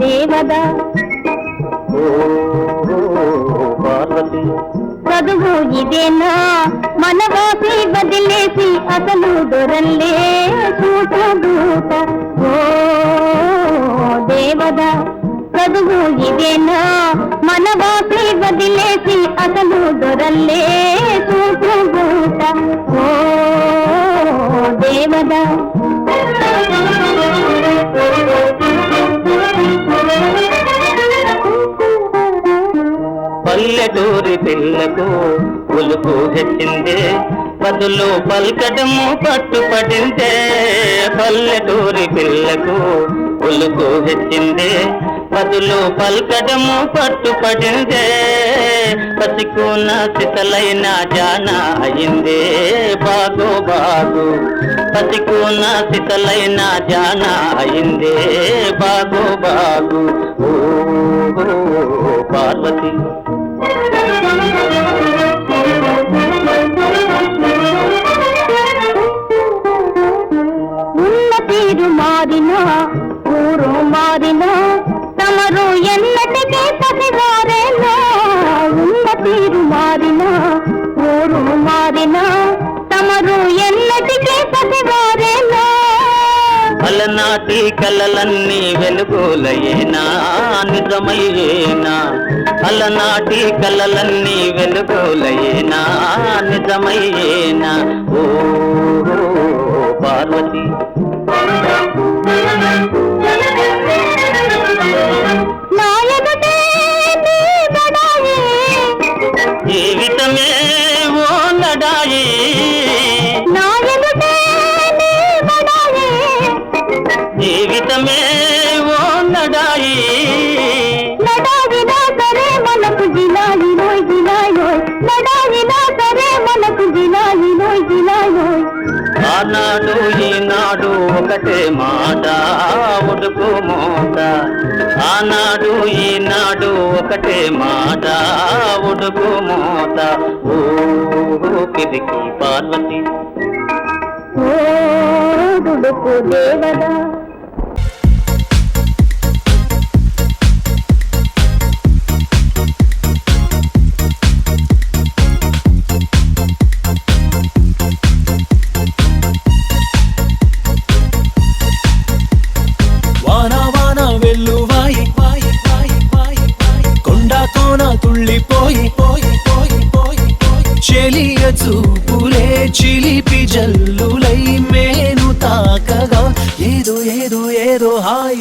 దేవదా పార్వతి చదువు ఇదేనా మన వాసి వదిలేసి అసలు దొరల్లే చూట దూత ఓ దేవదా చదువు ఇదేనా మన వాసి వదిలేసి అసలు దొరల్లే చూపబూట ఓ పల్లెటూరి పిల్లకు ఉలుపు హెచ్చిందే పదులు పల్కటము పట్టుపడిందే పల్లెటూరి పిల్లకు ఉలుపు హెచ్చిందే పదులు పల్కడము పట్టుపడిందే పసికున్న సితలైన జాన అయిందే బాగు బాగు. పసికున్న సితలైన జాన అయిందే బాగు బాగు. ఓ పార్వతి. ఉన్న తీరు మారినా ఊరు మారినా నాటి కలలన్నీ వెలుగులయేనా నిజమయ్యేనా? అలనాటి కలలన్నీ వెలుగులయేనా నిజమయ్యేనా? ఓ మనకు జిలాయి నోయ్ మనకు జిలాయి నోయ్ జిలాయోయ్ ఆనాడు ఈనాడు ఒకటే మాట ఉడుకు మోత ఆనాడు ఈనాడు ఒకటే మాట ఉడుకు మోత ఓ పార్వతి. ఓ దుడుకు దేవదా দোহাই